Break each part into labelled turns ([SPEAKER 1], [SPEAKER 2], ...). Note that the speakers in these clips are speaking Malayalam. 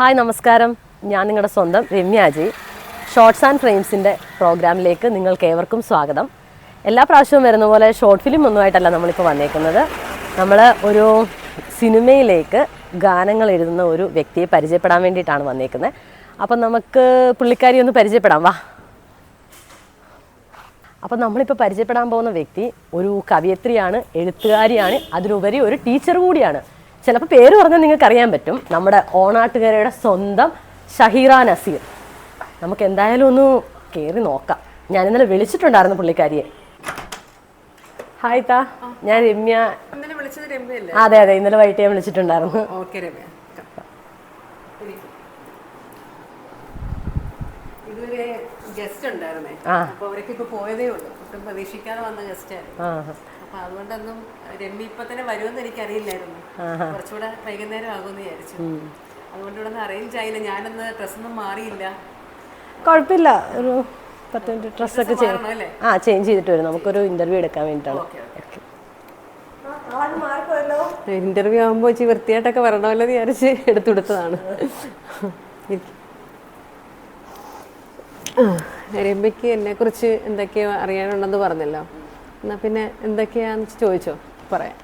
[SPEAKER 1] ഹായ് നമസ്കാരം. ഞാൻ നിങ്ങളുടെ സ്വന്തം രമ്യാജി ഷോർട്സ് ആൻഡ് ഫ്രെയിംസിന്റെ പ്രോഗ്രാമിലേക്ക് നിങ്ങൾക്ക് ഏവർക്കും സ്വാഗതം. എല്ലാ പ്രാവശ്യവും വരുന്ന പോലെ ഷോർട്ട് ഫിലിം ഒന്നുമായിട്ടല്ല നമ്മളിപ്പോൾ വന്നേക്കുന്നത്. നമ്മൾ ഒരു സിനിമയിലേക്ക് ഗാനങ്ങൾ എഴുതുന്ന ഒരു വ്യക്തിയെ പരിചയപ്പെടാൻ വേണ്ടിയിട്ടാണ് വന്നേക്കുന്നത്. അപ്പം നമുക്ക് പുള്ളിക്കാരി ഒന്ന് പരിചയപ്പെടാം. വാ. അപ്പം നമ്മളിപ്പോൾ പരിചയപ്പെടാൻ പോകുന്ന വ്യക്തി ഒരു കവിയത്രിയാണ് എഴുത്തുകാരിയാണ് അതിലുപരി ഒരു ടീച്ചർ കൂടിയാണ്. ചിലപ്പോൾ പേര് പറഞ്ഞാൽ നിങ്ങൾക്ക് അറിയാൻ പറ്റും. നമ്മുടെ ഓണാട്ടുകരയുടെ സ്വന്തം ഷഹീറ നസീർ. നമുക്ക് എന്തായാലും ഒന്ന് കയറി നോക്കാം. ഞാൻ ഇന്നലെ വിളിച്ചിട്ടുണ്ടായിരുന്നു പുള്ളിക്കാരിയെ. ഹായ് താ. ഞാൻ രമ്യ. അതെ അതെ. ഇന്നലെ വൈകിട്ട് ഞാൻ വിളിച്ചിട്ടുണ്ടായിരുന്നു.
[SPEAKER 2] ഇതുവരെ ഗസ്റ്റ് ഉണ്ടായിരുന്നേ. അപ്പൊ അവരൊക്കെ ഇപ്പൊ പോയതേ ഉള്ളൂ. ഒട്ടും പ്രതീക്ഷിക്കാതെ വന്ന ഗസ്റ്റ് ആയിരുന്നു.
[SPEAKER 1] ആ
[SPEAKER 2] അപ്പൊ അതുകൊണ്ടൊന്നും രമ്യ ഇപ്പൊ തന്നെ വരുമെന്ന് എനിക്കറിയില്ലായിരുന്നു. കുറച്ചുകൂടെ വൈകുന്നേരം ആകുമെന്ന് വിചാരിച്ചു. അതുകൊണ്ട് ഇവിടെ നിന്ന് അറേഞ്ച് ആയില്ല. ഞാനൊന്ന് ഡ്രസ്സൊന്നും മാറിയില്ല.
[SPEAKER 1] കുഴപ്പമില്ല. ഒരു പത്ത് മിനിറ്റ് ഡ്രസ്സൊക്കെ ചെയ്യും
[SPEAKER 2] മാറണം
[SPEAKER 1] ആ ചേഞ്ച് ചെയ്തിട്ട് വരും. നമുക്കൊരു ഇന്റർവ്യൂ എടുക്കാൻ വേണ്ടിയിട്ടാണ്.
[SPEAKER 2] ഓക്കെ ഇന്റർവ്യൂ ആകുമ്പോൾ ഇച്ചിരി വൃത്തിയായിട്ടൊക്കെ വരണമല്ലോ എന്ന് വിചാരിച്ച് എടുത്തുകൊടുത്തതാണ് രമ്യക്ക് എന്നെ കുറിച്ച് എന്തൊക്കെയോ അറിയാനുണ്ടെന്ന് പറഞ്ഞല്ലോ. എന്നാ പിന്നെ എന്തൊക്കെയാന്ന് ചോദിച്ചോ? പറയാം.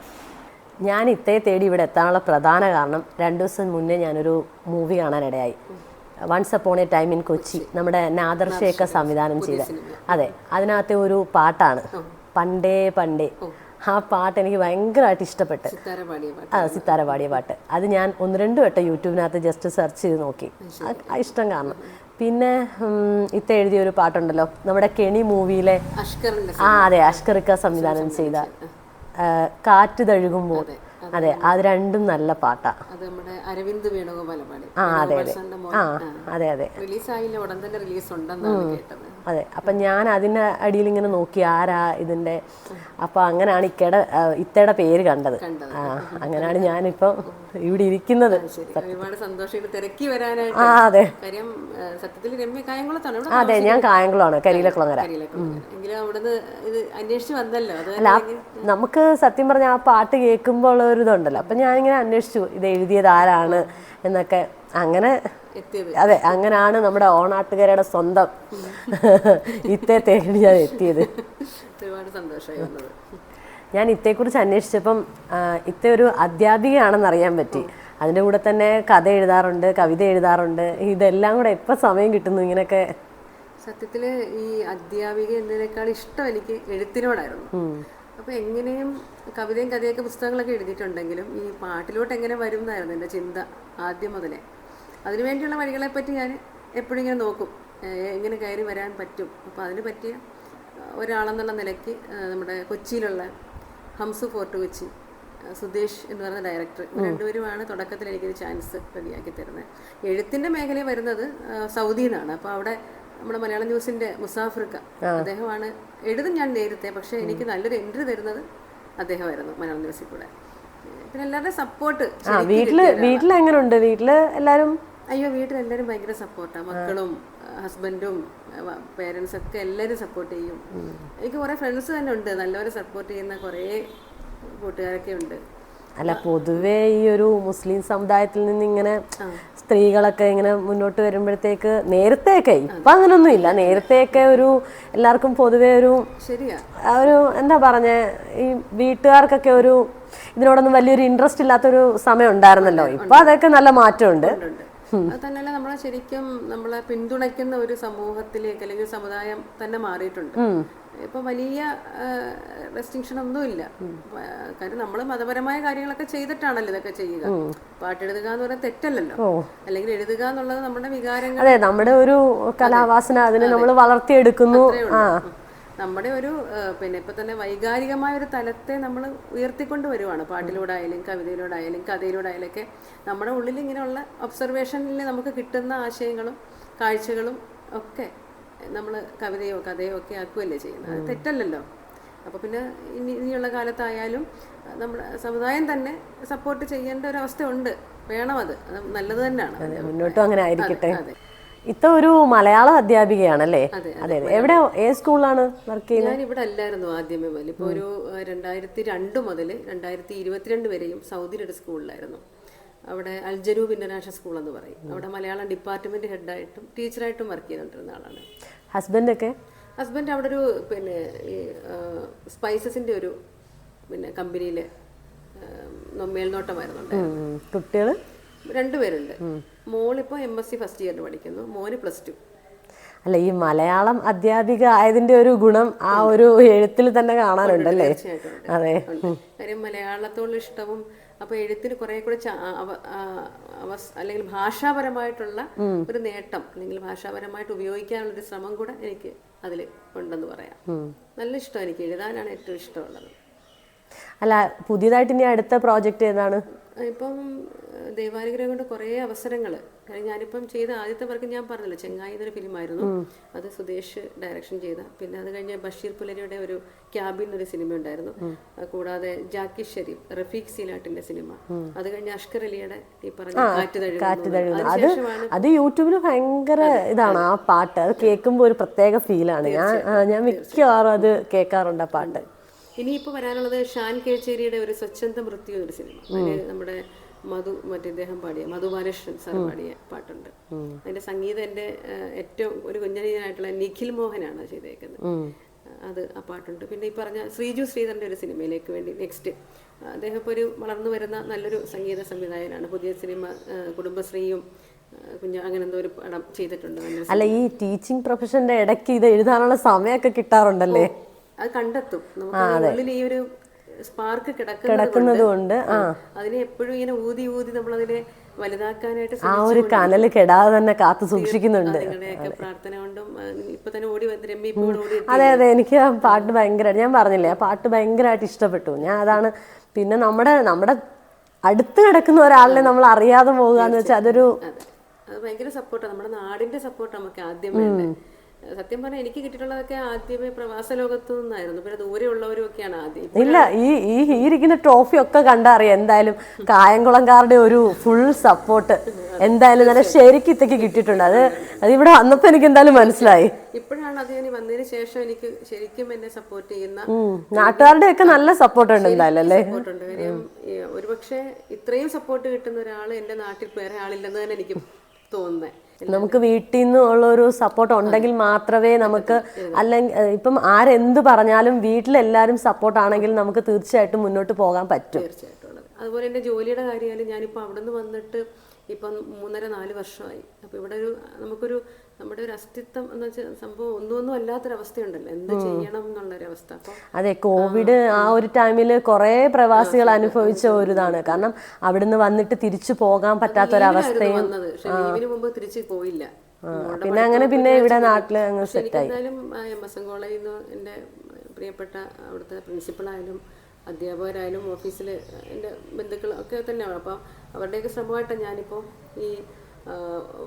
[SPEAKER 1] ഞാൻ ഇത്തേ തേടി ഇവിടെ എത്താനുള്ള പ്രധാന കാരണം രണ്ട് ദിവസം മുന്നേ ഞാനൊരു മൂവി കാണാനിടയായി once upon a time in Kochi നമ്മുടെ നാദർ ഷേഖ് സംവിധാനം ചെയ്ത. അതെ അതിനകത്തെ ഒരു പാട്ടാണ്. പണ്ടേ പണ്ടേ. ആ പാട്ട് എനിക്ക് ഭയങ്കരമായിട്ട് ഇഷ്ടപ്പെട്ട്. ആ സിത്താര പാടിയ പാട്ട്. അത് ഞാൻ ഒന്ന് രണ്ട് വട്ടം യൂട്യൂബിനകത്ത് ജസ്റ്റ് സെർച്ച് ചെയ്ത് നോക്കി. ഇഷ്ടം കാരണം. പിന്നെ ഇത്ത എഴുതിയ ഒരു പാട്ടുണ്ടല്ലോ. നമ്മുടെ കെണി മൂവിയിലെ ആ അതെ അഷ്കറിക്ക സംവിധാനം ചെയ്ത കാറ്റ് തഴുകുമ്പോൾ. അതെ അത്. രണ്ടും നല്ല പാട്ടാ.
[SPEAKER 2] അത് നമ്മുടെ അരവിന്ദ് വേണുഗോപാല
[SPEAKER 1] ആ അതെ അതെ. ആ അതെ അതെ.
[SPEAKER 2] റിലീസ് ആയില്ല ഉടൻ തന്നെ റിലീസ് ഉണ്ടെന്നാണ് കേട്ടത്.
[SPEAKER 1] അതെ. അപ്പം ഞാൻ അതിന്റെ അടിയിൽ ഇങ്ങനെ നോക്കി ആരാ ഇതിന്റെ? അപ്പം അങ്ങനെയാണ് ഇക്കയുടെ ഇത്തയുടെ പേര് കണ്ടത്. ആ അങ്ങനെയാണ് ഞാനിപ്പം ഇവിടെ ഇരിക്കുന്നത്.
[SPEAKER 2] ശരി. ഒരുപാട് സന്തോഷം ഇത് തിരക്കി വരാനായിട്ട്.
[SPEAKER 1] ആ അതെ.
[SPEAKER 2] കാര്യം സത്യത്തിൽ രമ്യ കായംകുളത്താണ്.
[SPEAKER 1] അതെ ഞാൻ കായംകുളമാണ് കരിയിലക്കുളങ്ങര
[SPEAKER 2] കരിയിലൊക്കെ എങ്കിലും അവിടുന്ന് ഇത് അന്വേഷിച്ച് വന്നല്ലോ. അത്
[SPEAKER 1] അല്ല നമുക്ക് സത്യം പറഞ്ഞ ആ പാട്ട് കേൾക്കുമ്പോൾ ഉള്ള ഒരു ഇതുണ്ടല്ലോ. അപ്പം ഞാനിങ്ങനെ അന്വേഷിച്ചു ഇത് എഴുതിയത് ആരാണ് എന്നൊക്കെ. അങ്ങനെ അതെ അങ്ങനാണ് നമ്മുടെ ഓണാട്ടുകാരുടെ സ്വന്തം ഇത്തേ തേടി ഞാൻ എത്തിയത്.
[SPEAKER 2] ഒരുപാട് സന്തോഷമായി വന്നത്.
[SPEAKER 1] ഞാൻ ഇത്തയെക്കുറിച്ച് അന്വേഷിച്ചപ്പം ഇത്തേ ഇത്ത ഒരു അധ്യാപികയാണെന്ന് അറിയാൻ പറ്റി. അതിന്റെ കൂടെ തന്നെ കഥ എഴുതാറുണ്ട് കവിത എഴുതാറുണ്ട്. ഇതെല്ലാം കൂടെ എപ്പോൾ സമയം കിട്ടുന്നു ഇങ്ങനെയൊക്കെ?
[SPEAKER 2] സത്യത്തിൽ ഈ അധ്യാപിക എന്നതിനേക്കാൾ ഇഷ്ടം എനിക്ക് എഴുത്തിനോടായിരുന്നു. അപ്പോൾ എങ്ങനെയും കവിതയും കഥയൊക്കെ പുസ്തകങ്ങളൊക്കെ എഴുതിയിട്ടുണ്ടെങ്കിലും ഈ പാട്ടിലോട്ട് എങ്ങനെ വരും എന്നായിരുന്നു എന്റെ ചിന്ത ആദ്യം മുതലേ. അതിനുവേണ്ടിയുള്ള വഴികളെപ്പറ്റി ഞാൻ എപ്പോഴും ഇങ്ങനെ നോക്കും. എങ്ങനെ കയറി വരാൻ പറ്റും. അപ്പോൾ അതിന് പറ്റിയ ഒരാളെന്നുള്ള നിലയ്ക്ക് നമ്മുടെ കൊച്ചിയിലുള്ള ഹംസ് ഫോർട്ട് കൊച്ചി സുദേശ് എന്ന് പറയുന്ന ഡയറക്ടർ രണ്ടുപേരുമാണ് തുടക്കത്തിൽ എനിക്കൊരു ചാൻസ് റെഡിയാക്കി തരുന്നത് എഴുത്തിന്റെ മേഖലയിൽ വരുന്നത് സൗദിയിൽ നിന്നാണ് അപ്പോൾ അവിടെ നമ്മുടെ മലയാളം ന്യൂസിന്റെ മുസാഫിർക്ക അദ്ദേഹമാണ് എഴുതും ഞാൻ നേരത്തെ. പക്ഷേ എനിക്ക് നല്ലൊരു എൻട്രി തരുന്നത് അദ്ദേഹമായിരുന്നു മലയാളം ന്യൂസിൽ കൂടെ. പിന്നെ എല്ലാവരുടെയും സപ്പോർട്ട്
[SPEAKER 1] വീട്ടിൽ വീട്ടിൽ വീട്ടിൽ വീട്ടിൽ എല്ലാരും
[SPEAKER 2] അയ്യോ വീട്ടിലെല്ലാവരും ഭയങ്കര സപ്പോർട്ടാണ് മക്കളും ഹസ്ബൻഡും പേരൻസ് ഒക്കെ എല്ലാവരും സപ്പോർട്ട് ചെയ്യും. എനിക്ക് കുറേ ഫ്രണ്ട്സ് തന്നെ ഉണ്ട്. നല്ലവരെ സപ്പോർട്ട് ചെയ്യുന്ന കുറേ കൂട്ടുകാരൊക്കെ ഉണ്ട്.
[SPEAKER 1] അല്ല പൊതുവേ ഈ ഒരു മുസ്ലിം സമുദായത്തിൽ നിന്ന് ഇങ്ങനെ സ്ത്രീകളൊക്കെ ഇങ്ങനെ മുന്നോട്ട് വരുമ്പോഴത്തേക്ക് നേരത്തെയൊക്കെ ഇപ്പൊ അങ്ങനൊന്നും ഇല്ല നേരത്തെയൊക്കെ ഒരു എല്ലാവർക്കും പൊതുവേ ഒരു
[SPEAKER 2] ശരിയാ.
[SPEAKER 1] ഒരു എന്താ പറഞ്ഞ ഈ വീട്ടുകാർക്കൊക്കെ ഒരു ഇതിനോടൊന്നും വലിയൊരു ഇൻട്രസ്റ്റ് ഇല്ലാത്തൊരു സമയം ഉണ്ടായിരുന്നല്ലോ. ഇപ്പൊ അതൊക്കെ നല്ല മാറ്റമുണ്ട്.
[SPEAKER 2] അത് തന്നെയല്ല നമ്മളെ ശരിക്കും നമ്മളെ പിന്തുണയ്ക്കുന്ന ഒരു സമൂഹത്തിലേക്ക് അല്ലെങ്കിൽ സമുദായം തന്നെ മാറിയിട്ടുണ്ട്. ഇപ്പൊ വലിയ റെസ്ട്രിക്ഷൻ ഒന്നുമില്ല കാര്യം നമ്മൾ മതപരമായ കാര്യങ്ങളൊക്കെ ചെയ്തിട്ടാണല്ലോ ഇതൊക്കെ ചെയ്യുക. പാട്ടെഴുതുക എന്ന് പറയുന്നത് തെറ്റല്ലല്ലോ. അല്ലെങ്കിൽ എഴുതുക എന്നുള്ളത് നമ്മുടെ വികാരങ്ങൾ
[SPEAKER 1] അതെ നമ്മുടെ ഒരു കലാവാസന അതിനെ നമ്മൾ വളർത്തിയെടുക്കുന്നു.
[SPEAKER 2] നമ്മുടെ ഒരു പിന്നെ ഇപ്പൊ തന്നെ വൈകാരികമായ ഒരു തലത്തെ നമ്മൾ ഉയർത്തിക്കൊണ്ട് വരുവാണ്. പാട്ടിലൂടെ ആയാലും കവിതയിലൂടെ ആയാലും കഥയിലൂടെ ആയാലും ഒക്കെ നമ്മുടെ ഉള്ളിൽ ഇങ്ങനെയുള്ള ഒബ്സർവേഷനിൽ നമുക്ക് കിട്ടുന്ന ആശയങ്ങളും കാഴ്ചകളും ഒക്കെ നമ്മൾ കവിതയോ കഥയോ ഒക്കെ ആക്കുകയല്ലേ ചെയ്യുന്നത്. അത് തെറ്റല്ലല്ലോ. അപ്പോൾ പിന്നെ ഇനി ഇനിയുള്ള കാലത്തായാലും നമ്മുടെ സമുദായം തന്നെ സപ്പോർട്ട് ചെയ്യേണ്ട ഒരു അവസ്ഥ ഉണ്ട്. വേണം അത്. അത് നല്ലത് തന്നെയാണ്.
[SPEAKER 1] മുന്നോട്ടും അങ്ങനെ ആയിരിക്കട്ടെ.
[SPEAKER 2] അതെ.
[SPEAKER 1] ഇത്ത ഒരു മലയാള അധ്യാപികയാണല്ലേ?
[SPEAKER 2] അതെ,
[SPEAKER 1] എവിടെ ഏത് സ്കൂളിലാണ് വർക്ക് ചെയ്യുന്നത്?
[SPEAKER 2] ഞാൻ ഇവിടെ അല്ലായിരുന്നു ആദ്യമേ മുതൽ. ഇപ്പോൾ ഒരു രണ്ടായിരത്തി രണ്ട് മുതൽ രണ്ടായിരത്തി ഇരുപത്തിരണ്ട് വരെയും സൗദിയിലൊരു സ്കൂളിലായിരുന്നു. അവിടെ അൽജനൂബ് ഇന്റർനാഷണൽ സ്കൂൾ എന്ന് പറയും. അവിടെ മലയാളം ഡിപ്പാർട്ട്മെന്റ് ഹെഡായിട്ടും ടീച്ചറായിട്ടും വർക്ക് ചെയ്തുകൊണ്ടിരുന്ന ആളാണ്.
[SPEAKER 1] ഹസ്ബൻഡൊക്കെ?
[SPEAKER 2] ഹസ്ബൻഡ് അവിടെ ഒരു പിന്നെ ഈ സ്പൈസസിന്റെ ഒരു പിന്നെ കമ്പനിയിലെ മേൽനോട്ടമായിരുന്നു
[SPEAKER 1] കുട്ടികൾ
[SPEAKER 2] രണ്ടുപേരുണ്ട്. മോളിപ്പോൾ എം എസ് സി ഫസ്റ്റ് ഇയറിൽ പഠിക്കുന്നു. മോന് പ്ലസ് ടു
[SPEAKER 1] അല്ല ഈ മലയാളം അധ്യാപിക ആയതിന്റെ ഒരു ഗുണം ആ ഒരു എഴുത്തിൽ തന്നെ കാണാനുണ്ടല്ലേ?
[SPEAKER 2] അല്ലേ
[SPEAKER 1] അതെ.
[SPEAKER 2] കാര്യം മലയാളത്തോടുള്ള ഇഷ്ടവും അപ്പൊ എഴുത്തിന് കുറെ കൂടെ അല്ലെങ്കിൽ ഭാഷാപരമായിട്ടുള്ള ഒരു നേട്ടം അല്ലെങ്കിൽ ഭാഷാപരമായിട്ട് ഉപയോഗിക്കാനുള്ള ഒരു ശ്രമം കൂടെ എനിക്ക് അതിൽ ഉണ്ടെന്ന് പറയാം. നല്ല ഇഷ്ടം എനിക്ക് എഴുതാനാണ് ഏറ്റവും ഇഷ്ടമുള്ളത്.
[SPEAKER 1] അല്ല പുതിയതായിട്ട് ഇനി അടുത്ത പ്രോജക്റ്റ് ഏതാണ്?
[SPEAKER 2] ഇപ്പം ദൈവാനുഗ്രഹം കൊണ്ട് കുറേ അവസരങ്ങൾ. ഞാനിപ്പം ചെയ്ത ആദ്യത്തെ വർക്ക് ഞാൻ പറഞ്ഞല്ലോ ചെങ്ങായി എന്നൊരു ഫിലിമായിരുന്നു അത് സുദേശ് ഡയറക്ഷൻ ചെയ്ത. പിന്നെ അത് കഴിഞ്ഞ് ബഷീർ പുലരിയുടെ ഒരു ക്യാബിൻ എന്നൊരു സിനിമ ഉണ്ടായിരുന്നു. കൂടാതെ ജാക്കി ഷെരീഫ് റഫീഖ് സീലാട്ടിന്റെ സിനിമ. അത് കഴിഞ്ഞ് അഷ്കർ അലിയുടെ ഈ പറഞ്ഞ കാറ്റ് തഴുകുന്നു
[SPEAKER 1] അത് യൂട്യൂബിൽ ഭയങ്കര ഇതാണ് ആ പാട്ട്. അത് കേൾക്കുമ്പോൾ ഒരു പ്രത്യേക ഫീലാണ് ഞാൻ ഞാൻ മിക്കവാറും അത് കേൾക്കാറുണ്ട് ആ പാട്ട്.
[SPEAKER 2] ഇനിയിപ്പോൾ വരാനുള്ളത് ഷാൻ കേച്ചേരിയുടെ ഒരു സ്വച്ഛന്ത മൃത്യു എന്നൊരു സിനിമ. നമ്മുടെ മധു മറ്റേ ഇദ്ദേഹം പാടിയ മധു ബാലകൃഷ്ണൻ സാർ പാടിയ പാട്ടുണ്ട്. അതിന്റെ സംഗീതം എന്റെ ഏറ്റവും ഒരു കുഞ്ഞനീയനായിട്ടുള്ള നിഖിൽ മോഹനാണ് ചെയ്തേക്കുന്നത്. അത് ആ പാട്ടുണ്ട്. പിന്നെ ഈ പറഞ്ഞ ശ്രീജു ശ്രീധരന്റെ ഒരു സിനിമയിലേക്ക് വേണ്ടി നെക്സ്റ്റ്. അദ്ദേഹം ഇപ്പോൾ ഒരു വളർന്നു വരുന്ന നല്ലൊരു സംഗീത സംവിധായകനാണ്. പുതിയ സിനിമ കുടുംബശ്രീയും കുഞ്ഞു അങ്ങനെ എന്തോ ഒരു പടം ചെയ്തിട്ടുണ്ട്.
[SPEAKER 1] അല്ല ഈ ടീച്ചിങ് പ്രൊഫഷന്റെ ഇടയ്ക്ക് ഇത് എഴുതാനുള്ള സമയമൊക്കെ കിട്ടാറുണ്ടല്ലേ?
[SPEAKER 2] അത് കണ്ടെത്തും. നമുക്ക് ഉള്ളിൽ ഈ ഒരു സ്പാർക്ക്
[SPEAKER 1] കിടക്കുന്നത് കൊണ്ട്
[SPEAKER 2] അതിനെ എപ്പോഴും ഇങ്ങനെ ഊതി ഊതി നമ്മളതിനെ വലുതാക്കാനായിട്ട്
[SPEAKER 1] ആ ഒരു കനൽ കെടാതെ തന്നെ കാത്തു സൂക്ഷിക്കുന്നുണ്ട്.
[SPEAKER 2] പ്രാർത്ഥന കൊണ്ടും ഇപ്പൊ തന്നെ ഓടി രമ്യ ഓടി
[SPEAKER 1] അതെ അതെ. എനിക്ക് ആ പാട്ട് ഭയങ്കരമായിട്ട് ഞാൻ പറഞ്ഞില്ലേ ആ പാട്ട് ഭയങ്കരമായിട്ട് ഇഷ്ടപ്പെട്ടു. ഞാൻ അതാണ് പിന്നെ നമ്മുടെ നമ്മുടെ അടുത്ത് കിടക്കുന്ന ഒരാളിനെ നമ്മൾ അറിയാതെ പോകുക എന്ന് വെച്ചാൽ അതൊരു
[SPEAKER 2] അതെ. ഭയങ്കര സപ്പോർട്ടാണ് നമ്മുടെ നാടിന്റെ സപ്പോർട്ട് നമുക്ക് ആദ്യം വേണ്ടേ. സത്യം പറഞ്ഞാൽ എനിക്ക് കിട്ടിയിട്ടുള്ളതൊക്കെ ആദ്യമേ പ്രവാസ ലോകത്തു നിന്നായിരുന്നു. പിന്നെ ദൂരെയുള്ളവരും ഒക്കെയാണ് ആദ്യം
[SPEAKER 1] ഇല്ല ഈ ഈ ഇരിക്കുന്ന ട്രോഫി ഒക്കെ കണ്ടറിയാം. എന്തായാലും കായംകുളംകാരുടെ ഒരു ഫുൾ സപ്പോർട്ട് എന്തായാലും നല്ല ശരിക്കും ഇത്തേക്ക് കിട്ടിയിട്ടുണ്ട്. അത് അത് ഇവിടെ വന്നപ്പോ എനിക്ക് എന്തായാലും മനസ്സിലായി.
[SPEAKER 2] ഇപ്പോഴാണ് അത് ഞാൻ വന്നതിന് ശേഷം എനിക്ക് ശരിക്കും എന്നെ സപ്പോർട്ട് ചെയ്യുന്ന
[SPEAKER 1] നാട്ടുകാരുടെ ഒക്കെ നല്ല സപ്പോർട്ട് ഉണ്ട് എന്തായാലും അല്ലേ?
[SPEAKER 2] ഒരുപക്ഷെ ഇത്രയും സപ്പോർട്ട് കിട്ടുന്ന ഒരാൾ എന്റെ നാട്ടിൽ വേറെ ആളില്ലെന്ന് തന്നെ എനിക്ക് തോന്നുന്നത്
[SPEAKER 1] നമുക്ക് വീട്ടിൽ നിന്ന് ഉള്ള ഒരു സപ്പോർട്ട് ഉണ്ടെങ്കിൽ മാത്രമേ നമുക്ക് അല്ലെങ്കിൽ ഇപ്പം ആരെന്ത് പറഞ്ഞാലും വീട്ടിലെല്ലാവരും സപ്പോർട്ട് ആണെങ്കിൽ നമുക്ക് തീർച്ചയായിട്ടും മുന്നോട്ട് പോകാൻ പറ്റും.
[SPEAKER 2] തീർച്ചയായിട്ടും അതുപോലെ എന്റെ ജോലിയുടെ കാര്യമായാലും ഞാനിപ്പോൾ അവിടെ നിന്ന് വന്നിട്ട് ഇപ്പം മൂന്നര നാല് വർഷമായി. അപ്പോൾ ഇവിടെ ഒരു നമുക്കൊരു നമ്മുടെ ഒരു അസ്തിത്വം എന്ന് വെച്ചാൽ സംഭവം ഒന്നും ഒന്നും അല്ലാത്തൊരവസ്ഥയുണ്ടല്ലോ. എന്ത് ചെയ്യണം എന്നുള്ളൊരവസ്ഥ അപ്പോൾ
[SPEAKER 1] അതെ കോവിഡ് ആ ഒരു ടൈമിൽ കുറേ പ്രവാസികൾ അനുഭവിച്ച ഒരു ഇതാണ് കാരണം അവിടുന്ന് വന്നിട്ട് തിരിച്ചു പോകാൻ പറ്റാത്തൊരവസ്ഥയും
[SPEAKER 2] ഒരു പക്ഷെ ലീവിന് മുമ്പ് തിരിച്ചു പോയില്ല.
[SPEAKER 1] പിന്നെ അങ്ങനെ പിന്നെ ഇവിടെ നാട്ടിൽ അങ്ങ്
[SPEAKER 2] സെറ്റ് ആയി. എന്തായാലും എം. എസ്. എൻ കോളേജിൽ നിന്ന് എന്റെ പ്രിയപ്പെട്ട അവിടുത്തെ പ്രിൻസിപ്പളായാലും അധ്യാപകരായാലും ഓഫീസിൽ എന്റെ ബന്ധുക്കൾ ഒക്കെ തന്നെയാണ്. അപ്പം അവരുടെയൊക്കെ ശ്രമമായിട്ടാണ് ഞാനിപ്പോൾ ഈ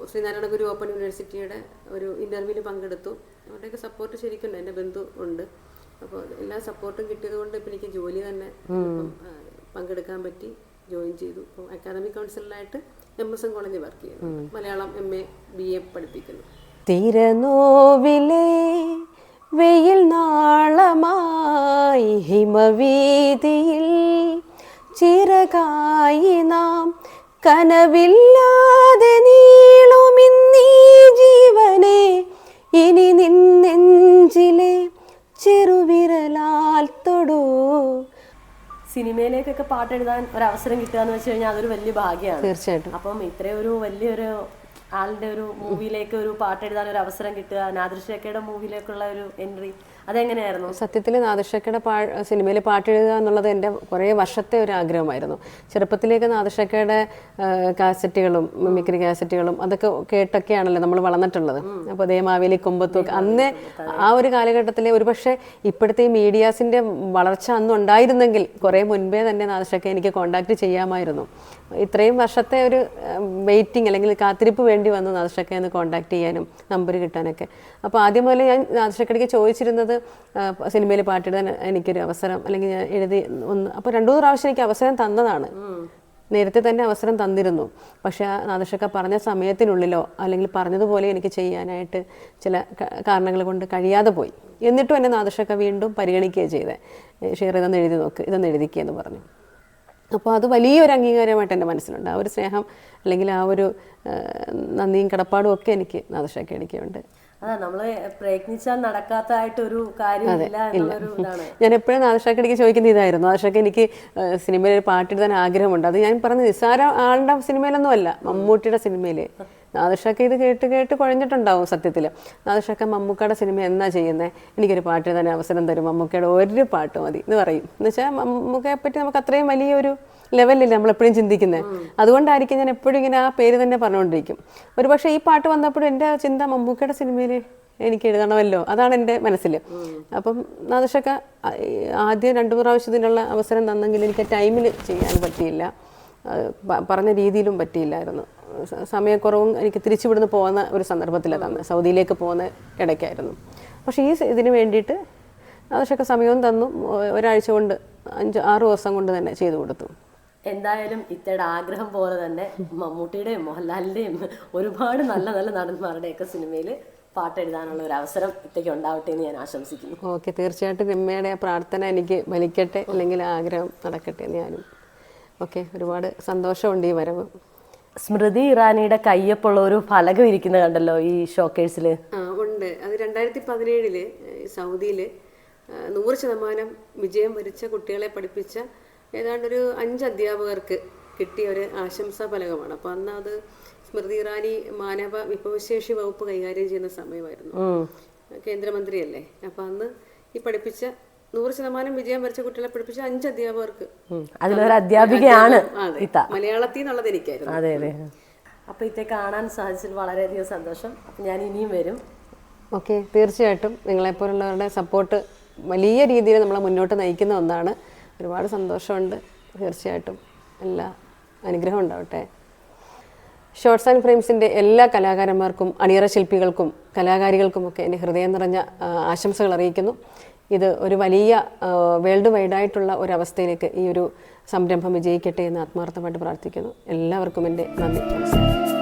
[SPEAKER 2] ശ്രീനാരായണ ഗുരു ഓപ്പൺ യൂണിവേഴ്സിറ്റിയുടെ ഒരു ഇന്റർവ്യൂവിൽ പങ്കെടുത്തു. അവിടെയൊക്കെ സപ്പോർട്ട് ശരിക്കുണ്ട് എന്റെ ബന്ധു ഉണ്ട്. അപ്പോൾ എല്ലാ സപ്പോർട്ടും കിട്ടിയത് കൊണ്ട് ഇപ്പം എനിക്ക് ജോലി തന്നെ പങ്കെടുക്കാൻ പറ്റി ജോയിൻ ചെയ്തു. ഇപ്പോൾ അക്കാദമിക് കൗൺസിലറായിട്ട് എം എസ് എം കോളേജിൽ വർക്ക് ചെയ്യുന്നു. Malayalam M A B A പഠിപ്പിക്കുന്നു.
[SPEAKER 3] തിരനോവിലെ വെയിൽ നാളമായി ഹിമവീതിയിൽ ചിരകായി നാം കനവില്ലാതെ നീളുമിന്നീ ജീവനെ ഇനി നിന്നെഞ്ചിലെ ചെറുവിരലാൽ തൊടൂ.
[SPEAKER 1] സിനിമയിലേക്കൊക്കെ പാട്ട് എഴുതാൻ ഒരു അവസരം കിട്ടുക എന്ന് വെച്ച് കഴിഞ്ഞാൽ അതൊരു വലിയ ഭാഗ്യമാണ്.
[SPEAKER 3] തീർച്ചയായിട്ടും.
[SPEAKER 1] അപ്പം ഇത്രയും ഒരു വലിയൊരു ആളുടെ ഒരു മൂവിയിലേക്ക് ഒരു പാട്ട് എഴുതാൻ ഒരു അവസരം കിട്ടുക നാദൃശേഖയുടെ മൂവിയിലേക്കുള്ള ഒരു എൻട്രി അതെങ്ങനെയായിരുന്നു?
[SPEAKER 3] സത്യത്തിൽ നാദശക്കയുടെ പാ സിനിമയിൽ പാട്ട് എഴുതുക എന്നുള്ളത് എന്റെ കുറേ വർഷത്തെ ഒരു ആഗ്രഹമായിരുന്നു. ചെറുപ്പത്തിലേക്ക് നാദശക്കയുടെ കാസറ്റുകളും മിമിക്രി കാസറ്റുകളും അതൊക്കെ കേട്ടൊക്കെയാണല്ലോ നമ്മൾ വളർന്നിട്ടുള്ളത്. അപ്പോൾ അതേ മാവേലി കൊമ്പത്തൂക്ക് അന്ന് ആ ഒരു കാലഘട്ടത്തിൽ ഒരുപക്ഷെ ഇപ്പോഴത്തെ ഈ മീഡിയാസിന്റെ വളർച്ച അന്ന് ഉണ്ടായിരുന്നെങ്കിൽ കുറേ മുൻപേ തന്നെ നാദശക്ക എനിക്ക് കോണ്ടാക്ട് ചെയ്യാമായിരുന്നു. ഇത്രയും വർഷത്തെ ഒരു വെയിറ്റിംഗ് അല്ലെങ്കിൽ കാത്തിരിപ്പ് വേണ്ടി വന്നു നാദശക്കയെന്ന് കോണ്ടാക്ട് ചെയ്യാനും നമ്പർ കിട്ടാനൊക്കെ. അപ്പോൾ ആദ്യം മുതലേ ഞാൻ നാദശക്കടിക്ക് ചോദിച്ചിരുന്നത് സിനിമയിൽ പാട്ടിടാൻ എനിക്കൊരു അവസരം അല്ലെങ്കിൽ ഞാൻ എഴുതി ഒന്ന് അപ്പോൾ രണ്ടു മൂന്ന് പ്രാവശ്യം എനിക്ക് അവസരം തന്നതാണ്. നേരത്തെ തന്നെ അവസരം തന്നിരുന്നു. പക്ഷെ ആ നാദർഷക്ക പറഞ്ഞ സമയത്തിനുള്ളിലോ അല്ലെങ്കിൽ പറഞ്ഞതുപോലെ എനിക്ക് ചെയ്യാനായിട്ട് ചില കാരണങ്ങൾ കൊണ്ട് കഴിയാതെ പോയി. എന്നിട്ടും എന്നെ നാദർഷക്ക വീണ്ടും പരിഗണിക്കുകയാണ് ചെയ്തത് ഷെയർ ഇതൊന്ന് എഴുതി നോക്ക് ഇതൊന്ന് എഴുതിക്കുക എന്ന് പറഞ്ഞു.
[SPEAKER 2] അപ്പോൾ അത് വലിയൊരു അംഗീകാരമായിട്ട് എന്റെ മനസ്സിലുണ്ട്. ആ ഒരു സ്നേഹം അല്ലെങ്കിൽ ആ ഒരു നന്ദിയും കടപ്പാടും ഒക്കെ എനിക്ക് നാദർഷക്ക
[SPEAKER 1] അതാ പ്രയത്നിച്ചാൽ കാര്യമില്ല എന്നുള്ളൊരു ഇതാണ്.
[SPEAKER 2] ഞാൻ എപ്പോഴും നാദശാക്കടിക്ക് ചോദിക്കുന്ന ഇതായിരുന്നു. നാദശാക്ക എനിക്ക് സിനിമയിൽ ഒരു പാട്ടിടാൻ ആഗ്രഹമുണ്ട്. അത് ഞാൻ പറഞ്ഞ നിസ്സാര ആളുടെ സിനിമയിലൊന്നും അല്ല മമ്മൂട്ടിയുടെ സിനിമയിൽ നാദശാക്ക ഇത് കേട്ട് കേട്ട് കുഴഞ്ഞിട്ടുണ്ടാവും സത്യത്തിൽ നാദുഷക്ക മമ്മൂക്കയുടെ സിനിമ എന്നാ ചെയ്യുന്നത് എനിക്കൊരു പാട്ട് തന്നെ അവസരം തരും. മമ്മൂക്കയുടെ ഒരു പാട്ട് മതി എന്ന് പറയും. എന്ന് വെച്ചാൽ മമ്മൂക്കയെ പറ്റി നമുക്ക് അത്രയും വലിയൊരു ലെവലില്ല നമ്മളെപ്പോഴും ചിന്തിക്കുന്നത് അതുകൊണ്ടായിരിക്കും ഞാൻ എപ്പോഴും ഇങ്ങനെ ആ പേര് തന്നെ പറഞ്ഞുകൊണ്ടിരിക്കും ഒരു പക്ഷേ ഈ പാട്ട് വന്നപ്പോഴും എന്റെ ചിന്ത മമ്മൂക്കയുടെ സിനിമയിൽ എനിക്ക് എഴുതണമല്ലോ? അതാണ് എന്റെ മനസ്സിൽ അപ്പം നാദുഷക്ക ആദ്യം രണ്ടു പ്രാവശ്യത്തിനുള്ള അവസരം തന്നെങ്കിൽ എനിക്ക് ടൈമിൽ ചെയ്യാൻ പറ്റിയില്ല. പറഞ്ഞ രീതിയിലും പറ്റിയില്ലായിരുന്നു. സമയക്കുറവും എനിക്ക് തിരിച്ചുവിടുന്ന് പോകുന്ന ഒരു സന്ദർഭത്തിലാണ് തന്നെ. സൗദിയിലേക്ക് പോകുന്ന ഇടയ്ക്കായിരുന്നു. പക്ഷേ ഈ ഇതിന് വേണ്ടിയിട്ട് അതൊക്കെ സമയവും തന്നു. ഒരാഴ്ച കൊണ്ട് അഞ്ച് ആറ് ദിവസം കൊണ്ട് തന്നെ ചെയ്തു കൊടുത്തു.
[SPEAKER 1] എന്തായാലും ഇത്തയുടെ ആഗ്രഹം പോലെ തന്നെ മമ്മൂട്ടിയുടെയും മോഹൻലാലിന്റെയും ഒരുപാട് നല്ല നല്ല നടന്മാരുടെയൊക്കെ സിനിമയിൽ പാട്ട് എഴുതാനുള്ള ഒരു അവസരം ഇത്തേക്ക് ഉണ്ടാവട്ടെ എന്ന് ഞാൻ ആശംസിക്കുന്നു.
[SPEAKER 2] ഓക്കെ തീർച്ചയായിട്ടും രമ്യയുടെ പ്രാർത്ഥന എനിക്ക് വലിക്കട്ടെ അല്ലെങ്കിൽ ആഗ്രഹം നടക്കട്ടെ എന്ന് ഞാനും ഓക്കെ ഒരുപാട് സന്തോഷമുണ്ട് ഈ വരവ്.
[SPEAKER 1] സ്മൃതി ഇറാനിയുടെ കയ്യൊപ്പുള്ള ഒരു ഫലകം ഇരിക്കുന്നത് കണ്ടല്ലോ ഈ ഷോക്കേഴ്സിൽ
[SPEAKER 4] ആ ഉണ്ട്. അത് രണ്ടായിരത്തി പതിനേഴിൽ സൗദിയിൽ നൂറ് ശതമാനം വിജയം വരിച്ച കുട്ടികളെ പഠിപ്പിച്ച ഏതാണ്ട് ഒരു അഞ്ച് അധ്യാപകർക്ക് കിട്ടിയ ഒരു ആശംസാ ഫലകമാണ്. അപ്പോൾ അന്ന് അത് സ്മൃതി ഇറാനി മാനവ വിഭവശേഷി വകുപ്പ് കൈകാര്യം ചെയ്യുന്ന സമയമായിരുന്നു. കേന്ദ്രമന്ത്രിയല്ലേ? അപ്പോൾ അന്ന് ഈ പഠിപ്പിച്ച നൂറ് ശതമാനം വിജയം വരച്ച കുട്ടികളെ പഠിപ്പിച്ച അഞ്ച് അധ്യാപകർക്ക്.
[SPEAKER 1] അതിലൊരു അധ്യാപികയാണ്
[SPEAKER 4] മലയാളത്തിൽ നിന്നുള്ളത് എനിക്കായിരുന്നു.
[SPEAKER 1] അതെ അതെ. അപ്പൊ ഇത്തെ കാണാൻ സാധിച്ചതിൽ വളരെയധികം സന്തോഷം. ഞാൻ ഇനിയും വരും.
[SPEAKER 2] ഓക്കെ. തീർച്ചയായിട്ടും നിങ്ങളെപ്പോലുള്ളവരുടെ സപ്പോർട്ട് വലിയ രീതിയിൽ നമ്മളെ മുന്നോട്ട് നയിക്കുന്ന ഒന്നാണ്. ഒരുപാട് സന്തോഷമുണ്ട്. തീർച്ചയായിട്ടും എല്ലാ അനുഗ്രഹം ഉണ്ടാവട്ടെ. ഷോർട്സ് ആൻഡ് ഫ്രെയിംസിന്റെ എല്ലാ കലാകാരന്മാർക്കും അണിയറ ശില്പികൾക്കും കലാകാരികൾക്കുമൊക്കെ എന്റെ ഹൃദയം നിറഞ്ഞ ആശംസകൾ അറിയിക്കുന്നു. ഇത് ഒരു വലിയ വേൾഡ് വൈഡായിട്ടുള്ള അവസ്ഥയിലേക്ക് ഈ ഒരു സംരംഭം വിജയിക്കട്ടെ എന്ന് ആത്മാർത്ഥമായിട്ട് പ്രാർത്ഥിക്കുന്നു. എല്ലാവർക്കും എന്റെ നന്ദി. നമസ്കാരം.